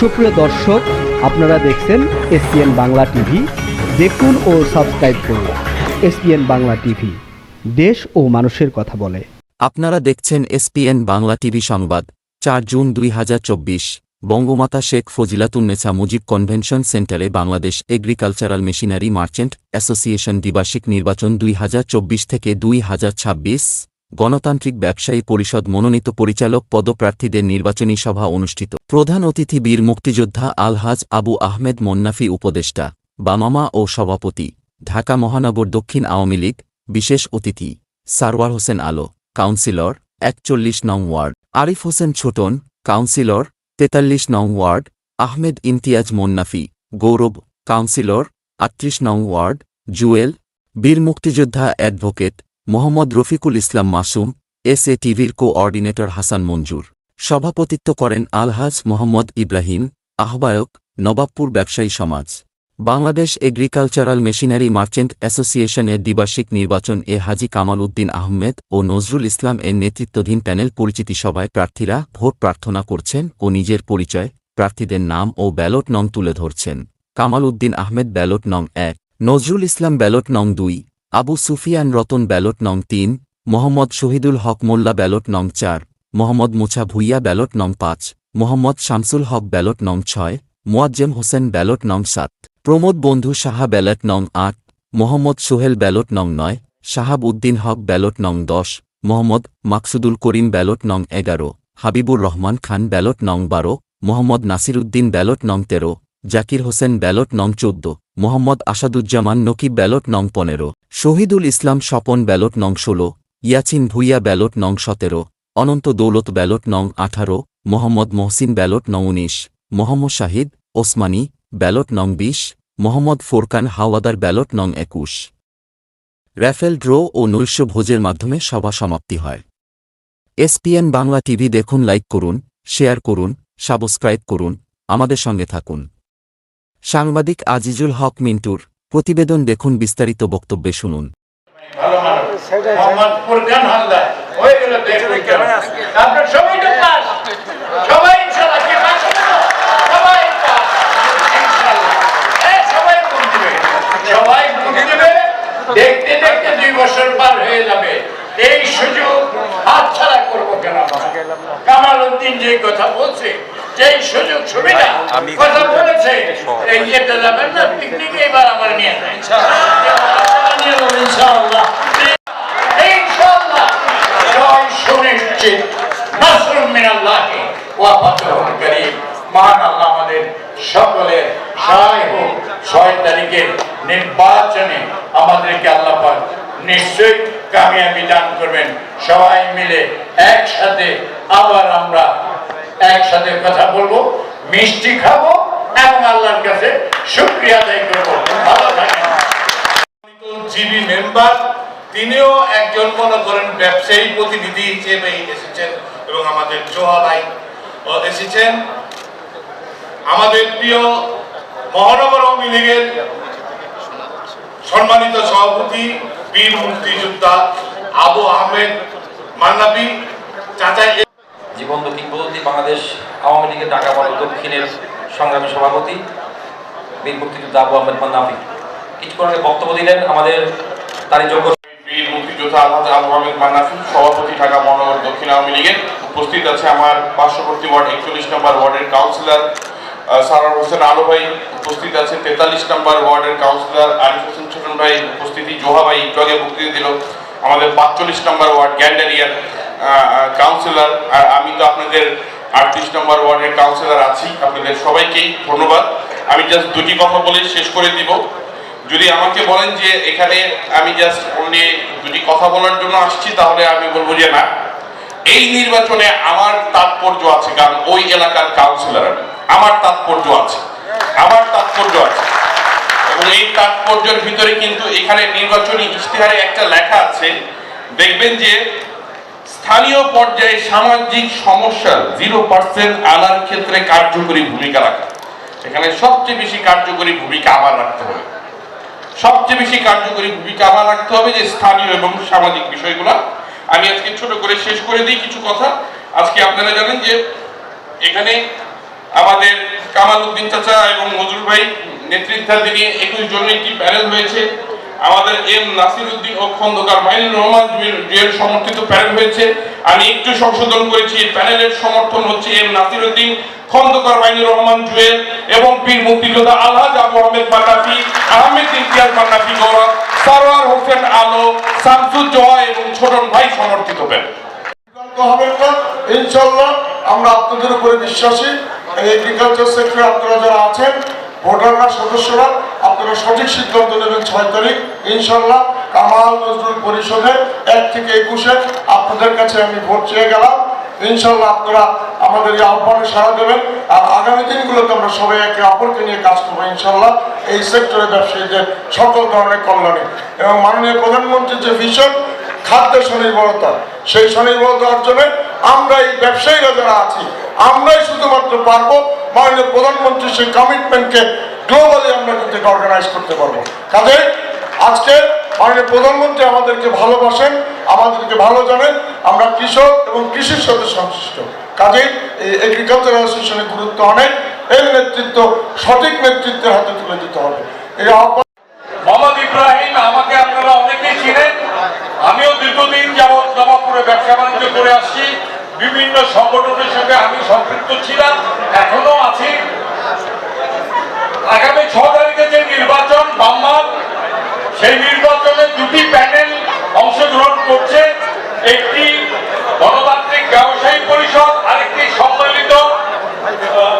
সুপ্রিয় দর্শক, আপনারা দেখছেন এসপিএন বাংলা টিভি। দেখুন ও সাবস্ক্রাইব করুন এসপিএন বাংলা টিভি। দেশ ও মানুষের কথা বলে। আপনারা দেখছেন এসপিএন বাংলা টিভি সংবাদ, চার জুন দুই হাজার চব্বিশ। বঙ্গমাতা শেখ ফজিলাতুন্নেছা মুজিব কনভেনশন সেন্টারে Bangladesh agricultural machinery merchant association দ্বিবার্ষিক নির্বাচন দুই হাজার চব্বিশ থেকে দুই হাজার ছাব্বিশ। গণতান্ত্রিক ব্যবসায়ী পরিষদ মনোনীত পরিচালক পদপ্রার্থীদের নির্বাচনী সভা অনুষ্ঠিত। প্রধান অতিথি বীর মুক্তিযোদ্ধা আলহাজ আবু আহমেদ মন্নাফি উপদেষ্টা, বামামা ও সভাপতি, ঢাকা মহানগর দক্ষিণ আওয়ামী লীগ, বিশেষ অতিথি, সারওয়ার হোসেন আলো, কাউন্সিলর, একচল্লিশ নং ওয়ার্ড, আরিফ হোসেন ছোটন, কাউন্সিলর, তেতাল্লিশ নং ওয়ার্ড, আহমেদ ইমতিয়াজ মোন্নাফি, গৌরব, কাউন্সিলর, আটত্রিশ নং ওয়ার্ড, জুয়েল, বীর মুক্তিযোদ্ধা advocate Mohammad Rafiqul Islam Masum S A টিভির কোঅর্ডিনেটর হাসান মঞ্জুর। সভাপতিত্ব করেন আলহাজ মোহাম্মদ ইব্রাহিম, আহ্বায়ক, নবাবপুর ব্যবসায়ী সমাজ। বাংলাদেশ এগ্রিকালচারাল মেশিনারি মার্চেন্ট অ্যাসোসিয়েশনের দ্বিবার্ষিক নির্বাচন এ হাজি কামাল উদ্দিন আহমেদ ও নজরুল ইসলাম এর নেতৃত্বাধীন প্যানেল পরিচিতি সভায় প্রার্থীরা ভোট প্রার্থনা করছেন ও নিজের পরিচয়, প্রার্থীদের নাম ও ব্যালট নং তুলে ধরছেন। কামাল উদ্দিন আহমেদ ব্যালট নং এক, নজরুল ইসলাম ব্যালট নং দুই। আবু সুফিয়ান রতন ব্যালট নং তিন মোহাম্মদ শহীদুল হক মোল্লা ব্যালট নং চার মোহাম্মদ মুছা ভুইয়া ব্যালট নং পাঁচ মোহাম্মদ শামসুল হক ব্যালট নং ছয় মোয়াজ্জেম হোসেন ব্যালট নং সাত প্রমোদ বন্ধু সাহা ব্যালট নং আট মোহাম্মদ সোহেল ব্যালট নং নয় শাহাব উদ্দিন হক ব্যালট নং দশ মোহাম্মদ মাকসুদুল করিম ব্যালট নং এগারো হাবিবুর রহমান খান ব্যালট নং বারো মোহাম্মদ নাসিরুদ্দিন ব্যালট নং তেরো জাকির হোসেন ব্যালট নং চোদ্দ, মোহাম্মদ আসাদুজ্জামান নকিব ব্যালট নং পনেরো, শহীদুল ইসলাম স্বপন ব্যালট নং ষোলো ইয়াছিন ভুইয়া ব্যালট নং সতেরো, অনন্ত দৌলত ব্যালট নং আঠারো, মোহাম্মদ মহসিন ব্যালট নং উনিশ, মোহাম্মদ শাহিদ ওসমানী ব্যালট নং বিশ, মোহাম্মদ ফোরকান হাওয়াদার ব্যালট নং একুশ। র্যাফেল ড্র ও নৈশ ভোজের মাধ্যমে সভা সমাপ্তি হয়। এসপিএন বাংলা টিভি দেখুন, লাইক করুন, শেয়ার করুন, সাবস্ক্রাইব করুন, আমাদের সঙ্গে থাকুন। সাংবাদিক আজিজুল হক মিন্টুর প্রতিবেদন দেখুন বিস্তারিত বক্তব্যে শুনুন। এই সুযোগ হাতছাড়া করব কেন কামাল উদ্দিন যে কথা বলছে যে সুযোগ সুবিধা কথা বলেছে এই ইয়েতে যাবেন না পিকনিকে এবার আমার নিয়ে ইনশাআল্লাহ। ইনশাআল্লাহ। জয় সুনিশ্চিত। নাসরুম মিনাল্লাহি ওয়া ফাতহুল করিম। মহান আল্লাহ আমাদের সকলের সহায় হোক। ছয় তারিখের নির্বাচনে আমাদেরকে আল্লাহ পাক নিশ্চয়ই কামিয়াবি দান করবেন। সবাই মিলে একসাথে আবার আমরা একসাথে কথা বলব, মিষ্টি খাব এবং আল্লাহর কাছে শুক্রিয়া আদায় করব। ভালো থাকেন। জিবি মেম্বার, তিনিও একজন মনে করেন ব্যবসায়ী প্রতিনিধি হিসেবে এসেছেন এবং আমাদের জোহা ভাই এসেছেন। আমাদের প্রিয় মহানগর আওয়ামী লীগের সম্মানিত সভাপতি, বীর মুক্তিযোদ্ধা আবু আহমেদ মান্নাবি চাচা জীবন্ত কিংবদন্তি বাংলাদেশ আওয়ামী লীগের ঢাকা মডেল দক্ষিণের সংগ্রামী সভাপতি বীর মুক্তিযোদ্ধা আবু আহমেদ মান্নাফি। কিছুক্ষণ আগে বক্তব্য দিলেন আমাদের তারই যোগ্য বীর মুক্তিযোদ্ধা আলহাজ আবু আহমেদ মান্নাফি, সভাপতি ঢাকা মহানগর দক্ষিণ আওয়ামী লীগের। উপস্থিত আছে আমার পার্শ্ববর্তী ওয়ার্ড একচল্লিশ নম্বর ওয়ার্ডের কাউন্সিলর সারার হোসেন আলো ভাই। উপস্থিত আছে তেতাল্লিশ নম্বর ওয়ার্ডের কাউন্সিলর আরিফ হোসেন ছোটন ভাই। উপস্থিতি জোহা ভাই, একটু আগে বক্তৃতা দিল আমাদের পাঁচচল্লিশ নম্বর ওয়ার্ড গ্যান্ডারিয়ার কাউন্সিলর আর আমি তো আপনাদের আটত্রিশ নম্বর ওয়ার্ডের কাউন্সিলর আছি, আপনাদের সবাইকেই ধন্যবাদ। আমি জাস্ট দুটি কথা বলে শেষ করে দিব। যদি আমাকে বলেন যে এখানে আমি জাস্ট অনলি দুটি কথা বলার জন্য আসছি, তাহলে আমি বলব যে না। এই নির্বাচনে আমার তাৎপর্য আছে, কারণ ওই এলাকার কাউন্সিলর আমি। আমার তাৎপর্য আছে। আমার তাৎপর্য আছে। এবং এই তাৎপর্যের ভিতরে কিন্তু এখানে নির্বাচনী ইশতেহারে একটা লেখা আছে। দেখবেন যে স্থানীয় পর্যায়ে সামাজিক সমস্যার জিরো পার্সেন্ট আনার ক্ষেত্রে কার্যকরী ভূমিকা রাখা। এখানে সবচেয়ে বেশি কার্যকরী ভূমিকা আমার রাখতে হবে। সবচেয়ে বেশি কার্যকরী ভূমিকা আমার রাখতে হবে যে স্থানীয় এবং সামাজিক বিষয়গুলো। আমি আজকে ছোট করে শেষ করে দিই কিছু কথা। আজকে আপনারা জানেন যে এখানে আমাদের কামাল উদ্দিন চাচা এবং মজুর ভাই নেতৃত্বাধীনে একুশ জনের একটি প্যানেল হয়েছে। আমাদের এম নাসির উদ্দিন ও খন্দকার মাইনুর রহমান জুয়েল- সমর্থিত প্যানেল হয়েছে। আমি একটু সংশোধন করেছি প্যানেলের সমর্থন হচ্ছে এম নাসির উদ্দিন খন্দকার মাইনুর রহমান জুয়েল এবং পীর মুক্তিযোদ্ধা আলহাজ আবু আহমেদ বান্নাফি আহমেদ ইমতিয়াজ বান্নাফি গৌরব সরোয়ার হোসেন আলো শামসুজ্জোহা এবং ছোটন ভাই সমর্থিত প্যানেল। না ইনশাল্লাহ আমরা আপনাদের উপরে বিশ্বাসী। এগ্রিকালচার সেক্টরে আপনারা যারা আছেন ভোটাররা, সদস্যরা, আপনারা সঠিক সিদ্ধান্ত নেবেন ছয় তারিখ। ইনশাল্লাহ কামাল নজরুল পরিষদে এক থেকে একুশে আপনাদের কাছে আমি ভোট চেয়ে গেলাম। ইনশাল্লাহ আপনারা আমাদের এই আহ্বানে সাড়া দেবেন। আর আগামী দিনগুলোতে আমরা সবাই একে অপরকে নিয়ে কাজ করব ইনশাল্লাহ এই সেক্টরে ব্যবসায়ীদের সকল ধরনের কল্যাণে। এবং মাননীয় প্রধানমন্ত্রীর যে ভীষণ খাদ্য স্বনির্ভরতা, সেই স্বনির্ভরতা অর্জনে আমরা এই ব্যবসায়ীরা যারা আছি আমরাই শুধুমাত্র পারব, মাননীয় প্রধানমন্ত্রীর সেই কমিটমেন্টকে গ্লোবালি আমরা কিন্তু অর্গানাইজ করতে পারব। কাজে আজকে মাননীয় প্রধানমন্ত্রী আমাদেরকে ভালোবাসেন, আমাদেরকে ভালো জানেন, আমরা কৃষক এবং কৃষির সাথে সংশ্লিষ্ট। কাজেই এই এগ্রিকালচার অ্যাসোসিয়েশনের গুরুত্ব অনেক এর নেতৃত্ব, সঠিক নেতৃত্বের হাতে তুলে দিতে হবে। এই আহ্বান মোহাম্মদ ইব্রাহিম আমাকে আপনারা অনেকেই চিনেন আমিও দীর্ঘদিন যাবৎ নবাবপুরে ব্যবসা বাণিজ্য করে আসছি বিভিন্ন সংগঠনের সঙ্গে আমি সম্পৃক্ত ছিলাম এখনও আছি। আগামী ছ তারিখে যে নির্বাচন বাম্মার সেই নির্বাচনে দুটি প্যানেল অংশগ্রহণ করছে। একটি গণতান্ত্রিক ব্যবসায়ী পরিষদ আরেকটি সম্মিলিত আহ,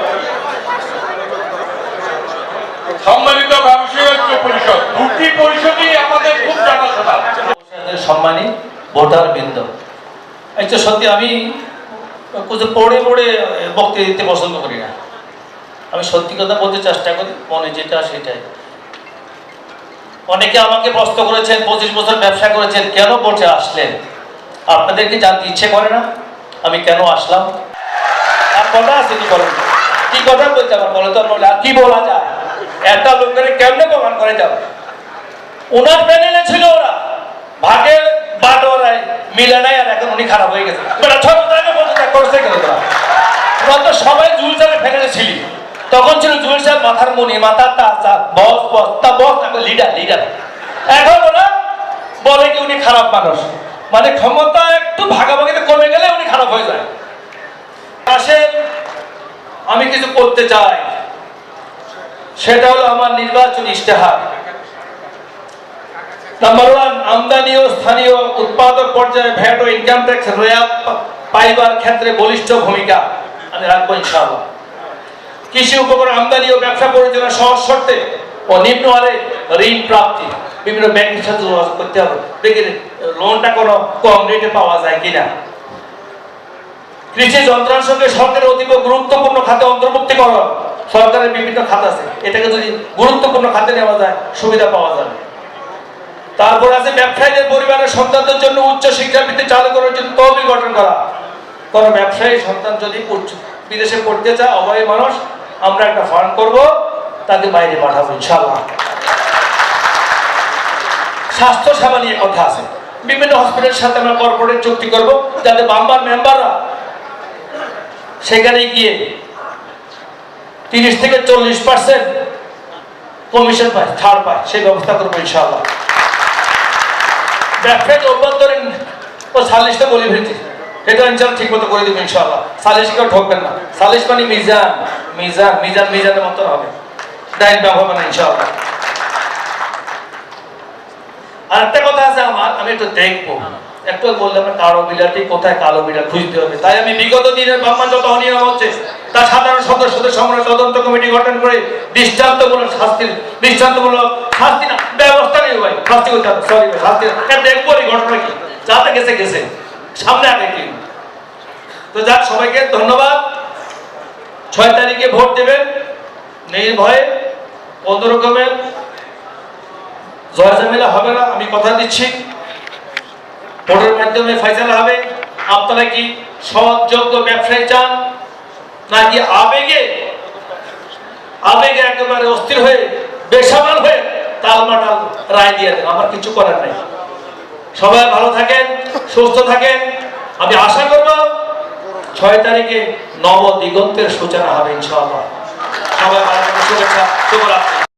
সম্মিলিত ব্যবসায়ী পরিষদ। দুটি পরিষদই আমাদের খুব জানাশোনা। সম্মানী ভোটার বৃন্দ আচ্ছা সত্যি আমি কিছু পড়ে পড়ে বক্তৃতা দিতে পছন্দ করি না। আমি সত্যি কথা বলতে চেষ্টা করি, মনে যেটা সেটাই। অনেকে আমাকে প্রশ্ন করেছেন, পঁচিশ বছর ব্যবসা করেছেন, কেন ভোটে আসলেন? আপনাদের কি জানতে ইচ্ছে করে না? আমি কেন আসলাম? কি কথা আমার বলে তো কি বলা যায়? একটা লোকের কেমনে প্রমাণ করে যাবে ওনার প্যানেলে ছিল ওরা। ভাগে বাটোয়ারায় মিলে নাই আর এখন উনি খারাপ হয়ে গেছে। করছে কেন তোরা। তো সবাই জুল তখন ছিল জুল সাহেব, মাথার মাথার তাজা বস বস, তা, বস না লিডার লিডার এখন ওরা বলে কি উনি খারাপ মানুষ। মানে ক্ষমতা একটু ভাগাভাগিতে কমে গেলে উনি খারাপ হয়ে যায়। আমি কিছু করতে চাই। সেটা হলো আমার নির্বাচন ইশতেহার। নাম্বার ওয়ান আমদানি ও স্থানীয় উৎপাদক পর্যায়ে ভ্যাট ও ইনকাম ট্যাক্স রেয়াত পাইবার ক্ষেত্রে বলিষ্ঠ ভূমিকা আমি রাখব ইনশাআল্লাহ। কৃষি উপকরণ আমদানি ও ব্যবসা পরিচালনা সহজ শর্তে ও নিম্ন হারে ঋণ প্রাপ্তি বিভিন্ন ব্যাংকের সাথে যোগাযোগ করতে হবে। দেখি লোনটা কোনো কম রেটে পাওয়া যায় কিনা। কৃষি যন্ত্রাংশ সঙ্গে সরকারের অতীব গুরুত্বপূর্ণ খাতে অন্তর্ভুক্তিকরণ। সরকারের বিভিন্ন খাত আছে, এটাকে যদি গুরুত্বপূর্ণ খাতে নেওয়া যায়, সুবিধা পাওয়া যাবে। তারপর আছে ব্যবসায়ীদের পরিবারের সন্তানদের জন্য উচ্চ শিক্ষাবৃত্তি চালু করার জন্য তহবিল গঠন করা। কোন ব্যবসায়ী সন্তান যদি বিদেশে পড়তে চায় অভাবী মানুষ, আমরা একটা ফান্ড করব, তাকে বাইরে পাঠাবো, ইনশাআল্লাহ। স্বাস্থ্য সেবা নিয়ে কথা আছে। বিভিন্ন হসপিটালের সাথে আমরা কর্পোরেট চুক্তি করব, যাতে বাম্বার মেম্বাররা সেখানে গিয়ে তিরিশ থেকে চল্লিশ পার্সেন্ট কমিশন পায়, ছাড় পায়, সেই ব্যবস্থা করব, ইনশাআল্লাহ। ব্যবসায়িক অভ্যন্তরীণ ও সালিশটা বলে ফেলছি। এটা ইনশাল্লাহ ঠিক মতো করে দেবো ইনশাআল্লাহ। সালিশ কেউ ঠকবেন না। সালিশ মানে মিজান। মিজান মিজান মিজানের মতো হবে। ডাইন ব্যবহার হবে না ইনশাআল্লাহ। আর একটা কথা আছে আমার, আমি একটু দেখব। একটু বললাম না কালো বিলাটি কোথায় কালো বিড়াল খুঁজতে হবে? তাই আমি বিগত দিনের বাম্মা যত অনিয়ম হচ্ছে তা সাধারণ সদস্যদের সময় তদন্ত কমিটি গঠন করে দৃষ্টান্তমূলক শাস্তির দৃষ্টান্তমূলক শাস্তি না, ব্যবস্থা নেই ভাই। শাস্তি করতে হবে সরি ভাই, শাস্তি দেখব ঘটনা কি। যাতে গেছে গেছে। সামনে কি তো যাক, সবাইকে ধন্যবাদ। ছয় তারিখে ভোট দেবেন। নির্ভয়ে কোনো রকমের জয় ঝামেলা হবে না, আমি কথা দিচ্ছি। ভোটের মাধ্যমে ফয়সালা হবে। আপনারা কি সৎ যোগ্য ব্যবসায়ী চান, নাকি আবেগে আবেগে একেবারে অস্থির হয়ে, বেসামাল হয়ে তালমাটাল রায় দিয়ে দেন? আমার কিছু করার নাই। সবাই ভালো থাকেন, সুস্থ থাকেন। আমি আশা করব ছয় তারিখে নব দিগন্তের সূচনা হবে, ইনশাআল্লাহ। সবাই ভালো থাকেন, শুভেচ্ছা, শুভরাত্রি।